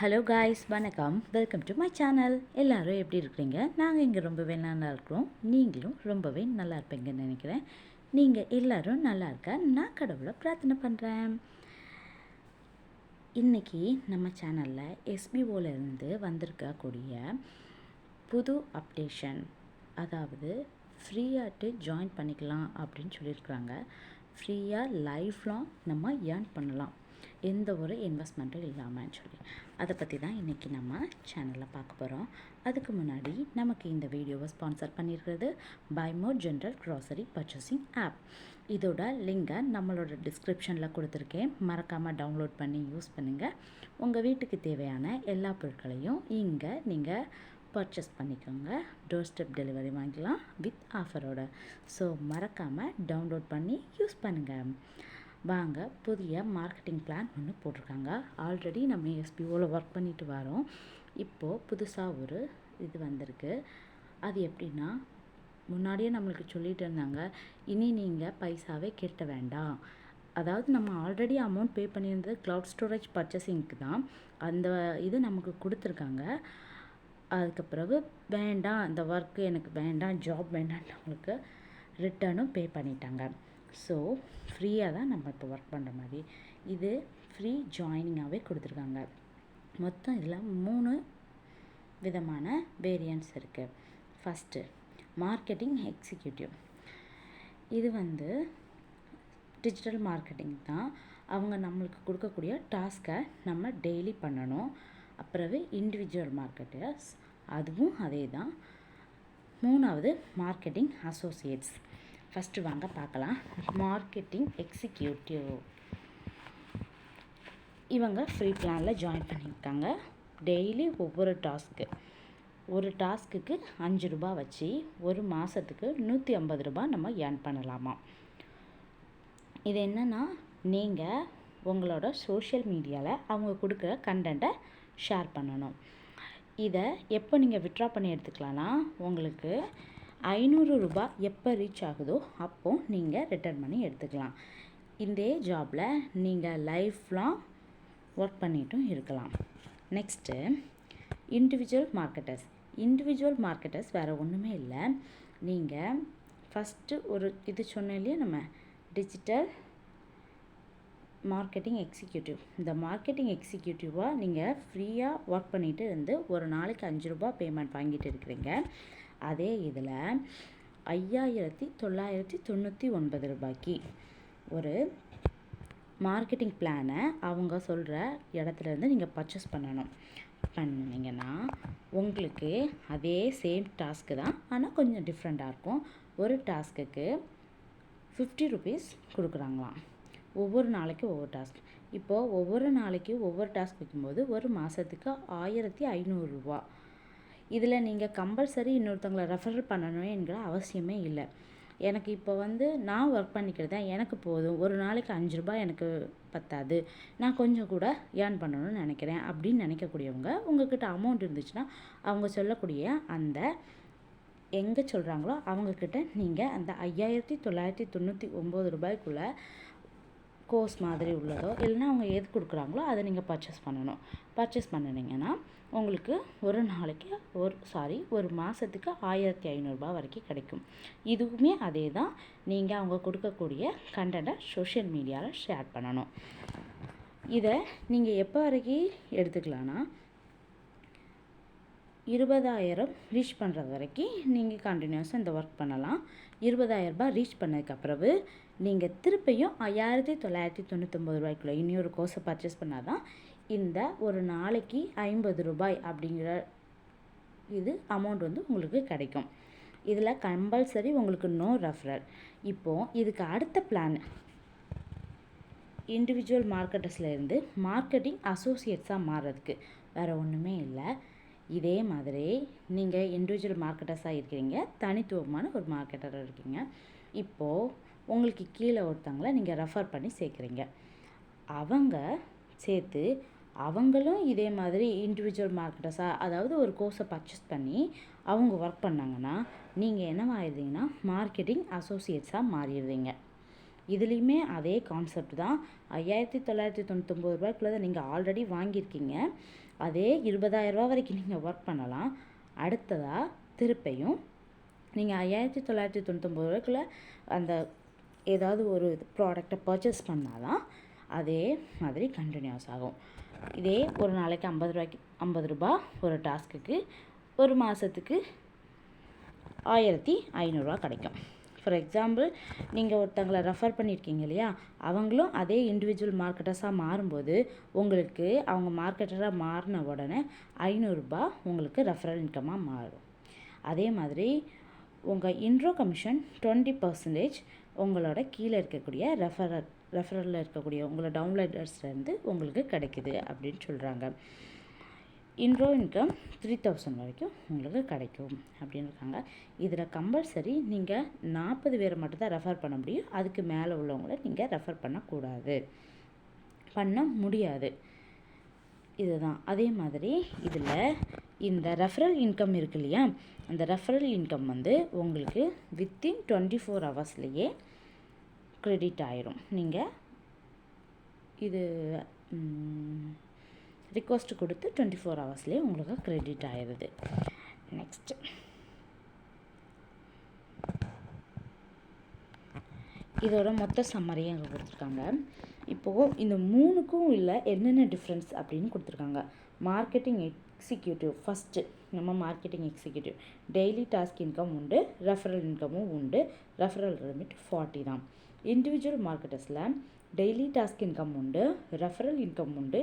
Hello guys வணக்கம். Welcome to my channel எல்லோரும் எப்படி இருக்கிறீங்க? நாங்கள் இங்கே ரொம்பவே நல்லா இருக்கிறோம். நீங்களும் ரொம்பவே நல்லா இருப்பீங்கன்னு நினைக்கிறேன். நீங்கள் எல்லோரும் நல்லா இருக்க நான் கடவுளை பிரார்த்தனை பண்ணுறேன் இன்றைக்கி நம்ம சேனலில் எஸ்பிஓலேருந்து வந்திருக்கக்கூடிய புது அப்டேஷன் அதாவது ஃப்ரீயாட்டு ஜாயின் பண்ணிக்கலாம் அப்படின்னு சொல்லியிருக்கிறாங்க. ஃப்ரீயாக லைஃப் லாங் நம்ம ஏர்ன் பண்ணலாம். எந்த ஒரு இன்வெஸ்ட்மெண்ட்டும் இல்லாமல் சொல்லி. அதை பற்றி தான் இன்றைக்கி நம்ம சேனலில் பார்க்க போகிறோம் அதுக்கு முன்னாடி நமக்கு இந்த வீடியோவை ஸ்பான்சர் பண்ணியிருக்கிறது Bymo general grocery purchasing app இதோட லிங்கை நம்மளோட டிஸ்கிரிப்ஷனில் கொடுத்துருக்கேன். மறக்காமல் டவுன்லோட் பண்ணி யூஸ் பண்ணுங்கள் உங்கள் வீட்டுக்கு தேவையான எல்லா பொருட்களையும் இங்கே நீங்கள் பர்ச்சேஸ் பண்ணிக்கோங்க. டோர் ஸ்டெப் டெலிவரி வாங்கிக்கலாம் வித் ஆஃபரோட ஸோ மறக்காமல் டவுன்லோட் பண்ணி யூஸ் பண்ணுங்கள் வாங்க புதிய மார்க்கெட்டிங் பிளான் ஒன்று போட்டிருக்காங்க. ஆல்ரெடி நம்ம எஸ்பிஓவில் ஒர்க் பண்ணிட்டு வரோம். இப்போது புதுசாக ஒரு இது வந்திருக்கு. அது எப்படின்னா முன்னாடியே நம்மளுக்கு சொல்லிட்டு இருந்தாங்க இனி நீங்கள் பைசாவே கெட்ட வேண்டாம். அதாவது நம்ம ஆல்ரெடி அமௌண்ட் பே பண்ணியிருந்தது க்ளவுட் ஸ்டோரேஜ் பர்ச்சேசிங்க்கு தான். அந்த இது நமக்கு கொடுத்துருக்காங்க. அதுக்கு பிறகு வேண்டாம் இந்த ஒர்க்கு எனக்கு வேண்டாம் ஜாப் வேண்டான்றவங்களுக்கு ரிட்டர்னும் பே பண்ணிட்டாங்க. ஸோ ஃப்ரீயாக தான் நம்ம இப்போ ஒர்க் பண்ணுற மாதிரி. இது ஃப்ரீ ஜாயினிங்காகவே கொடுத்துருக்காங்க. மொத்தம் இதில் மூணு விதமான வேரியன்ட்ஸ் இருக்குது ஃபஸ்ட்டு மார்க்கெட்டிங் எக்ஸிக்யூட்டிவ் இது வந்து டிஜிட்டல் மார்க்கெட்டிங் தான். அவங்க நம்மளுக்கு கொடுக்கக்கூடிய டாஸ்க்கை நம்ம டெய்லி பண்ணணும். அப்புறவு இண்டிவிஜுவல் மார்க்கெட்டர்ஸ் அதுவும் அதே தான் மூணாவது மார்க்கெட்டிங் அசோசியேட்ஸ் ஃபஸ்ட்டு வாங்க பார்க்கலாம். மார்க்கெட்டிங் எக்ஸிக்யூட்டிவ் இவங்க ஃப்ரீ பிளானில் ஜாயின் பண்ணியிருக்காங்க. டெய்லி ஒவ்வொரு டாஸ்க்கு ஒரு டாஸ்க்குக்கு அஞ்சு ரூபா வச்சு ஒரு மாதத்துக்கு நூற்றி ஐம்பது ரூபா நம்ம ஏர்ன் பண்ணலாமா? இது என்னென்னா நீங்கள் உங்களோட சோஷியல் மீடியாவில் அவங்க கொடுக்குற கண்டென்ட்டை ஷேர் பண்ணணும். இதை எப்போ நீங்கள் விட்ரா பண்ணி எடுத்துக்கலாம்னா உங்களுக்கு ஐநூறு ரூபாய் எப்போ ரீச் ஆகுதோ அப்போது நீங்கள் ரிட்டர்ன் பண்ணி எடுத்துக்கலாம். இதே ஜாபில் நீங்கள் லைஃப் லாங் ஒர்க் பண்ணிட்டும் இருக்கலாம். Next individual marketers individual marketers வேறு ஒன்றுமே இல்லை. நீங்கள் ஃபஸ்ட்டு ஒரு இது சொன்னோம் இல்லையா நம்ம டிஜிட்டல் மார்க்கெட்டிங் எக்ஸிக்யூட்டிவ் இந்த மார்க்கெட்டிங் எக்ஸிக்யூட்டிவாக நீங்கள் ஃப்ரீயாக ஒர்க் பண்ணிகிட்டு இருந்து ஒரு நாளைக்கு அஞ்சு ரூபா பேமெண்ட் வாங்கிட்டு இருக்கிறீங்க. அதே இதில் ஐயாயிரத்தி தொள்ளாயிரத்தி தொண்ணூற்றி ஒன்பது ரூபாய்க்கு ஒரு மார்க்கெட்டிங் பிளானை அவங்க சொல்கிற இடத்துலேருந்து நீங்கள் பர்ச்சேஸ் பண்ணணும். பண்ணிங்கன்னா உங்களுக்கு அதே சேம் டாஸ்க்கு தான் ஆனால் கொஞ்சம் டிஃப்ரெண்ட்டாக இருக்கும். ஒரு டாஸ்க்குக்கு ஃபிஃப்டி ருபீஸ் கொடுக்குறாங்களாம். ஒவ்வொரு நாளைக்கு ஒவ்வொரு டாஸ்க் இப்போது ஒவ்வொரு நாளைக்கு ஒவ்வொரு டாஸ்க் வைக்கும்போது ஒரு மாதத்துக்கு ஆயிரத்தி ஐநூறுரூவா இதில் நீங்கள் கம்பல்சரி இன்னொருத்தவங்களை ரெஃபர் பண்ணணும் என்கிற அவசியமே இல்லை. எனக்கு இப்போ வந்து நான் ஒர்க் பண்ணிக்கிறது தான் எனக்கு போதும். ஒரு நாளைக்கு அஞ்சு ரூபாய் எனக்கு பத்தாது. நான் கொஞ்சம் கூட ஏர்ன் பண்ணணும்னு நினைக்கிறேன் அப்படின்னு நினைக்கக்கூடியவங்க உங்ககிட்ட அமௌண்ட் இருந்துச்சுன்னா அவங்க சொல்லக்கூடிய அந்த எங்கே சொல்கிறாங்களோ அவங்கக்கிட்ட நீங்கள் அந்த ஐயாயிரத்தி தொள்ளாயிரத்தி தொண்ணூற்றி ஒம்பது ரூபாய்க்குள்ளே கோர்ஸ் மாதிரி உள்ளதோ இல்லைன்னா அவங்க எது கொடுக்குறாங்களோ அதை நீங்கள் பர்ச்சேஸ் பண்ணணும். பர்ச்சேஸ் பண்ணினீங்கன்னா உங்களுக்கு ஒரு நாளைக்கு ஒரு சாரி ஒரு மாதத்துக்கு ஆயிரத்தி ஐநூறுரூபா வரைக்கும் கிடைக்கும். இதுவுமே அதே தான் நீங்கள் அவங்க கொடுக்கக்கூடிய கண்டென்ட்டை சோஷியல் மீடியாவில் ஷேர் பண்ணணும். இதை நீங்கள் எப்போ வரைக்கும் எடுத்துக்கலான்னா இருபதாயிரம் ரீச் பண்ணுறது வரைக்கும் நீங்கள் கண்டினியூஸாக இந்த ஒர்க் பண்ணலாம். இருபதாயிரரூபா ரீச் பண்ணதுக்கப்புறவு நீங்கள் திருப்பியும் ஐயாயிரத்தி தொள்ளாயிரத்தி தொண்ணூற்றொம்பது ரூபாய்க்குள்ளே இன்னொரு கோர்ஸை பர்ச்சேஸ் பண்ணால் தான் இந்த ஒரு நாளைக்கு ஐம்பது ரூபாய் அப்படிங்கிற இது அமௌண்ட் வந்து உங்களுக்கு கிடைக்கும். இதில் கம்பல்சரி உங்களுக்கு நோ ரெஃபரல் இப்போது இதுக்கு அடுத்த பிளான் இண்டிவிஜுவல் மார்க்கெட்டர்ஸ்லேருந்து மார்க்கெட்டிங் அசோசியேட்ஸாக மாறுறதுக்கு. வேறு ஒன்றுமே இல்லை. இதே மாதிரி நீங்கள் இண்டிவிஜுவல் மார்க்கெட்டர்ஸாக இருக்கிறீங்க. தனித்துவமான ஒரு மார்க்கெட்டராக இருக்கீங்க. இப்போது உங்களுக்கு கீழே ஒருத்தவங்களை நீங்கள் ரெஃபர் பண்ணி சேர்க்குறீங்க. அவங்க சேர்த்து அவங்களும் இதே மாதிரி இண்டிவிஜுவல் மார்க்கெட்டர்ஸாக அதாவது ஒரு கோர்ஸை பர்ச்சேஸ் பண்ணி அவங்க ஒர்க் பண்ணாங்கன்னா நீங்கள் என்னவாயிருந்தீங்கன்னா மார்க்கெட்டிங் அசோசியேட்ஸாக மாறிடுறீங்க. இதுலேயுமே அதே கான்செப்ட் தான். ஐயாயிரத்தி தொள்ளாயிரத்தி தொண்ணூத்தொம்பது ரூபாய்க்குள்ளே நீங்கள் ஆல்ரெடி வாங்கியிருக்கீங்க. அதே இருபதாயிரரூபா வரைக்கும் நீங்கள் ஒர்க் பண்ணலாம். அடுத்ததாக திருப்பையும் நீங்கள் ஐயாயிரத்தி தொள்ளாயிரத்தி தொண்ணூத்தொம்பது ரூபாய்க்குள்ளே அந்த ஏதாவது ஒரு ப்ராடக்டை பர்ச்சேஸ் பண்ணால் தான் அதே மாதிரி கண்டினியூஸ் ஆகும். இதே ஒரு நாளைக்கு ஐம்பது ரூபாய்க்கு ஐம்பது ரூபா ஒரு டாஸ்க்குக்கு ஒரு மாதத்துக்கு ஆயிரத்தி ஐநூறுரூவா கிடைக்கும். ஃபார் எக்ஸாம்பிள் நீங்கள் ஒருத்தங்களை ரெஃபர் பண்ணியிருக்கீங்க இல்லையா? அவங்களும் அதே இண்டிவிஜுவல் மார்க்கெட்டர்ஸாக மாறும்போது உங்களுக்கு அவங்க மார்க்கெட்டராக மாறின உடனே ஐநூறுரூபா உங்களுக்கு ரெஃபரல் இன்கமாக மாறும். அதே மாதிரி உங்கள் இன்ட்ரோ கமிஷன் டுவெண்ட்டி பர்சன்டேஜ் உங்களோட கீழே இருக்கக்கூடிய ரெஃபரர் ரெஃபரலில் இருக்கக்கூடிய உங்களோட டவுன்லோடர்ஸ்லேருந்து உங்களுக்கு கிடைக்குது அப்படின்னு சொல்கிறாங்க இன்ட்ரோ இன்கம் த்ரீ தௌசண்ட் வரைக்கும் உங்களுக்கு கிடைக்கும் அப்படின்னு இருக்காங்க. இதில் கம்பல்சரி நீங்கள் நாற்பது பேரை மட்டும் தான் ரெஃபர் பண்ண முடியும். அதுக்கு மேலே உள்ளவங்கள நீங்கள் ரெஃபர் பண்ணக்கூடாது. பண்ண முடியாது. இதுதான். அதே மாதிரி இதில் இந்த ரெஃபரல் இன்கம் இருக்கு இல்லையா? அந்த ரெஃபரல் இன்கம் வந்து உங்களுக்கு வித்தின் டுவெண்ட்டி ஃபோர் ஹவர்ஸ்லேயே க்ரெடிட் ஆயிரும். நீங்கள் இது ரிக்வஸ்ட் கொடுத்து டுவெண்ட்டி ஃபோர் ஹவர்ஸ்லேயே உங்களுக்கு க்ரெடிட் ஆயிடுது நெக்ஸ்ட்டு இதோட மொத்த சம்மரியும் அங்கே கொடுத்துருக்காங்க. இப்போது இந்த மூணுக்கும் இல்லை என்னென்ன டிஃப்ரென்ஸ் அப்படின்னு கொடுத்துருக்காங்க. மார்க்கெட்டிங் எக்ஸிக்யூட்டிவ் ஃபஸ்ட்டு நம்ம marketing executive daily task income உண்டு ரெஃபரல் இன்கமும் உண்டு. ரெஃபரல் லிமிட் ஃபார்ட்டி தான். இண்டிவிஜுவல் மார்க்கெட்டர்ஸில் டெய்லி டாஸ்க் இன்கம் உண்டு ரெஃபரல் இன்கம் உண்டு.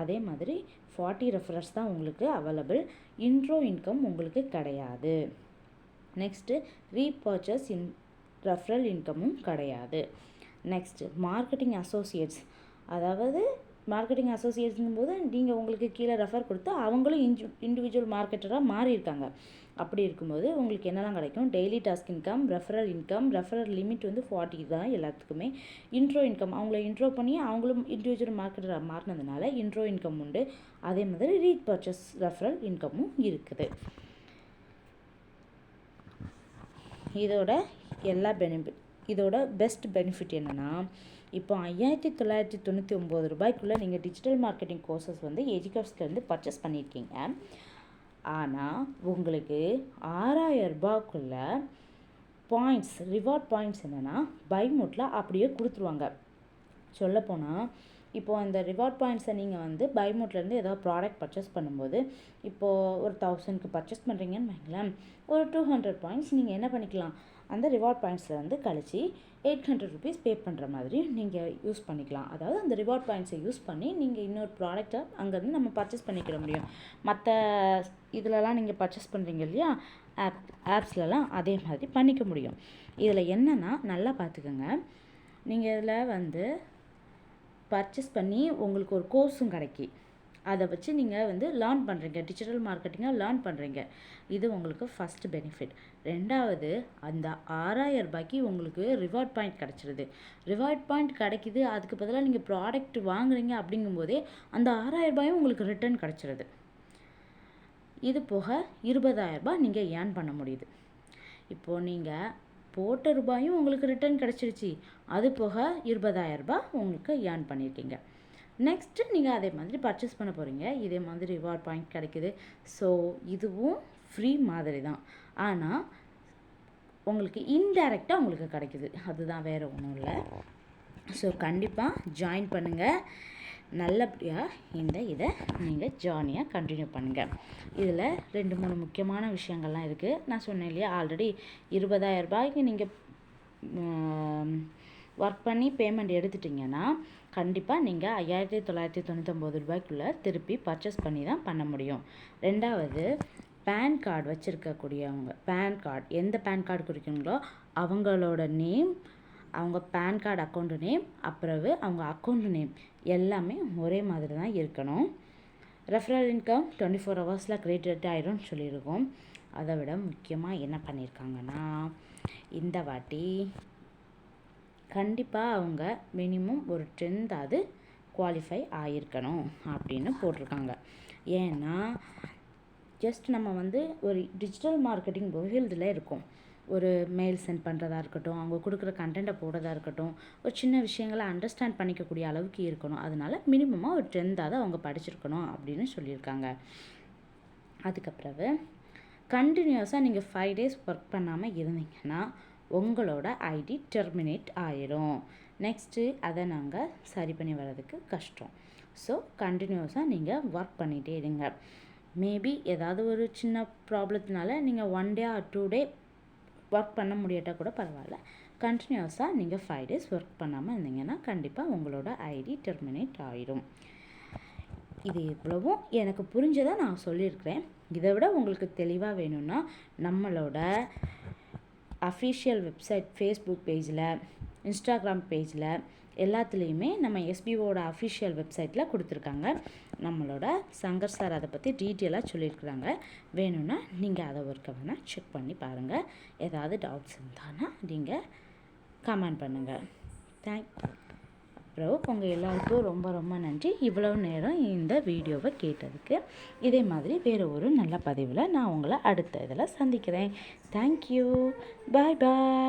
அதே மாதிரி ஃபார்ட்டி ரெஃபரல்ஸ் தான் உங்களுக்கு அவைலபிள் இன்ட்ரோ இன்கம் உங்களுக்கு கிடையாது. நெக்ஸ்ட்டு ரீபர்ச்சஸ் இன் ரெஃபரல் இன்கமும் கிடையாது. நெக்ஸ்ட்டு மார்க்கெட்டிங் அசோசியேட்ஸ் அதாவது மார்க்கெட்டிங் அசோசியேஷன் போது நீங்கள் உங்களுக்கு கீழே ரெஃபர் கொடுத்து அவங்களும் இன்ஜு இண்டிவிஜுவல் மார்க்கெட்டராக மாறியிருக்காங்க அப்படி இருக்கும்போது உங்களுக்கு என்னெல்லாம் கிடைக்கும்? Daily task income referral income referral limit வந்து ஃபார்ட்டி தான் எல்லாத்துக்குமே. இன்ட்ரோ இன்கம் அவங்கள இன்ட்ரோ பண்ணி அவங்களும் இண்டிவிஜுவல் மார்க்கெட்டராக மாறினதுனால இன்ட்ரோ இன்கம் உண்டு. அதே மாதிரி ரீட் பர்ச்சேஸ் ரெஃபரல் இன்கமும் இருக்குது. இதோட எல்லா பெனிஃபிட் இதோட பெஸ்ட் பெனிஃபிட் என்னென்னா இப்போ ஐயாயிரத்தி தொள்ளாயிரத்தி தொண்ணூற்றி ஒம்பது ரூபாய்க்குள்ளே நீங்கள் டிஜிட்டல் மார்க்கெட்டிங் கோர்சஸ் வந்து எஜிகாப்ஸ்லேருந்து பர்ச்சேஸ் பண்ணியிருக்கீங்க. ஆனால் உங்களுக்கு ஆறாயிரம் ரூபாய்க்குள்ள பாயிண்ட்ஸ் ரிவார்ட் பாயிண்ட்ஸ் என்னென்னா பை மோட்டில் அப்படியே கொடுத்துருவாங்க. சொல்லப்போனால் இப்போது அந்த ரிவார்ட் பாயிண்ட்ஸை நீங்கள் வந்து பை மோட்லேருந்து ஏதாவது ப்ராடக்ட் பர்ச்சேஸ் பண்ணும்போது இப்போது ஒரு தௌசண்ட்க்கு பர்ச்சேஸ் பண்ணுறீங்கன்னு வைங்களேன் ஒரு டூ ஹண்ட்ரட் பாயிண்ட்ஸ் நீங்கள் என்ன பண்ணிக்கலாம்? அந்த ரிவார்ட் பாயிண்ட்ஸில் வந்து கழிச்சு எயிட் ஹண்ட்ரட் ருபீஸ் பே பண்ணுற மாதிரி நீங்கள் யூஸ் பண்ணிக்கலாம். அதாவது அந்த ரிவார்ட் பாயிண்ட்ஸை யூஸ் பண்ணி நீங்கள் இன்னொரு ப்ராடக்ட்டை அங்கேருந்து நம்ம பர்ச்சேஸ் பண்ணிக்கிற முடியும். மற்ற இதிலலாம் நீங்கள் பர்ச்சேஸ் பண்ணுறீங்க இல்லையா? ஆப் ஆப்ஸ்லலாம் அதே மாதிரி பண்ணிக்க முடியும். இதில் என்னென்னா நல்லா பார்த்துக்கோங்க நீங்கள் இதில் வந்து பர்ச்சேஸ் பண்ணி உங்களுக்கு ஒரு கோர்ஸும் கிடைக்கி. அதை வச்சு நீங்கள் வந்து லேர்ன் பண்ணுறீங்க டிஜிட்டல் மார்க்கெட்டிங்காக லேர்ன் பண்ணுறீங்க இது உங்களுக்கு ஃபஸ்ட்டு பெனிஃபிட் ரெண்டாவது அந்த ஆறாயிரம் ரூபாய்க்கு உங்களுக்கு ரிவார்ட் பாயிண்ட் கிடச்சிருது. ரிவார்ட் பாயிண்ட் கிடைக்கிது. அதுக்கு பதிலாக நீங்கள் ப்ராடக்ட் வாங்குறீங்க அப்படிங்கும்போதே அந்த ஆறாயிரம் ரூபாயும் உங்களுக்கு ரிட்டர்ன் கிடச்சிருது. இது போக இருபதாயிரரூபா நீங்கள் ஏர்ன் பண்ண முடியுது. இப்போது நீங்கள் போட்ட ரூபாயும் உங்களுக்கு ரிட்டர்ன் கிடச்சிருச்சு. அது போக இருபதாயிரரூபா உங்களுக்கு ஏர்ன் பண்ணியிருக்கீங்க. நெக்ஸ்ட்டு நீங்கள் அதே மாதிரி பர்ச்சேஸ் பண்ண போகிறீங்க இதே மாதிரி ரிவார்ட் பாயிண்ட் கிடைக்குது. ஸோ இதுவும் ஃப்ரீ மாதிரி தான். ஆனால் உங்களுக்கு இன்டைரக்டாக உங்களுக்கு கிடைக்குது. அதுதான் வேறு ஒன்றும் இல்லை. ஸோ கண்டிப்பாக ஜாயின் பண்ணுங்கள் நல்லபடியாக இந்த இதை நீங்கள் ஜானியாக கண்டினியூ பண்ணுங்கள் இதில் ரெண்டு மூணு முக்கியமான விஷயங்கள்லாம் இருக்குது நான் சொன்னேன் இல்லையா ஆல்ரெடி இருபதாயிரம் ரூபாய்க்கு நீங்கள் ஒர்க் பண்ணி பேமெண்ட் எடுத்துட்டிங்கன்னா கண்டிப்பாக நீங்கள் ஐயாயிரத்தி தொள்ளாயிரத்தி தொண்ணூத்தொம்பது ரூபாய்க்குள்ளே திருப்பி பர்ச்சேஸ் பண்ணி தான் பண்ண முடியும். ரெண்டாவது பேன் கார்டு வச்சுருக்கக்கூடியவங்க பேன் கார்டு எந்த பேன் கார்டு குறிக்கணுங்களோ அவங்களோட நேம் அவங்க பேன் கார்டு அக்கௌண்ட் நேம் அப்புறவு அவங்க அக்கௌண்ட் நேம் எல்லாமே ஒரே மாதிரி தான் இருக்கணும். ரெஃபரல் இன்கம் டுவெண்ட்டி ஃபோர் ஹவர்ஸில் கிரெடிட் ஆயிரும்னு சொல்லியிருக்கோம். அதை விட முக்கியமாக என்ன பண்ணியிருக்காங்கன்னா இந்த வாட்டி கண்டிப்பாக அவங்க மினிமம் ஒரு டென்த்தாவது குவாலிஃபை ஆகியிருக்கணும் அப்படின்னு போட்டிருக்காங்க. ஏன்னா ஜஸ்ட் நம்ம வந்து ஒரு டிஜிட்டல் மார்க்கெட்டிங் ஃபீல்டில் இருக்கோம். ஒரு மெயில் சென்ட் பண்ணுறதா இருக்கட்டும் அவங்க கொடுக்குற கண்டென்ட்டை போடுறதா இருக்கட்டும் ஒரு சின்ன விஷயங்களை அண்டர்ஸ்டாண்ட் பண்ணிக்கக்கூடிய அளவுக்கு இருக்கணும். அதனால மினிமமாக ஒரு டென்த்தாவது அவங்க படிச்சிருக்கணும் அப்படின்னு சொல்லியிருக்காங்க. அதுக்கப்புறவு கண்டினியூஸாக நீங்கள் ஃபைவ் டேஸ் ஒர்க் பண்ணாமல் இருந்தீங்கன்னா உங்களோட ஐடி டெர்மினேட் ஆயிரும். நெக்ஸ்ட்டு அதை நாங்கள் சரி பண்ணி வர்றதுக்கு கஷ்டம். ஸோ கண்டினியூஸாக நீங்கள் ஒர்க் பண்ணிகிட்டே இருங்க. மேபி ஏதாவது ஒரு சின்ன ப்ராப்ளத்தினால நீங்கள் one day or two day work பண்ண முடியாட்டால் கூட பரவாயில்ல. கண்டினியூஸாக நீங்கள் ஃபைவ் டேஸ் ஒர்க் பண்ணாமல் இருந்தீங்கன்னா கண்டிப்பாக உங்களோட ஐடி டெர்மினேட் ஆயிரும். இது எவ்வளவும் எனக்கு புரிஞ்சதை நான் சொல்லியிருக்கிறேன். இதை விட உங்களுக்கு தெளிவாக வேணும்னா நம்மளோட அஃபிஷியல் வெப்சைட் ஃபேஸ்புக் பேஜில் இன்ஸ்டாகிராம் பேஜில் எல்லாத்துலேயுமே நம்ம எஸ்பிஓட அஃபிஷியல் வெப்சைட்டில் கொடுத்துருக்காங்க. நம்மளோட சங்கர் சார் அதை பற்றி டீட்டெயிலாக சொல்லியிருக்கிறாங்க. வேணும்னா நீங்கள் அதை ஒர்க்கை வேணால் செக் பண்ணி பாருங்கள் ஏதாவது டவுட்ஸ் இருந்தானா நீங்கள் கமெண்ட் பண்ணுங்கள் தேங்க் அப்புறம் உங்கள் எல்லாருக்கும் ரொம்ப ரொம்ப நன்றி. இவ்வளவு நேரம் இந்த வீடியோவை கேட்டதுக்கு. இதே மாதிரி வேறு ஒரு நல்ல பதிவில் நான் உங்களை அடுத்த இதில் சந்திக்கிறேன். தேங்க்யூ பாய் பாய்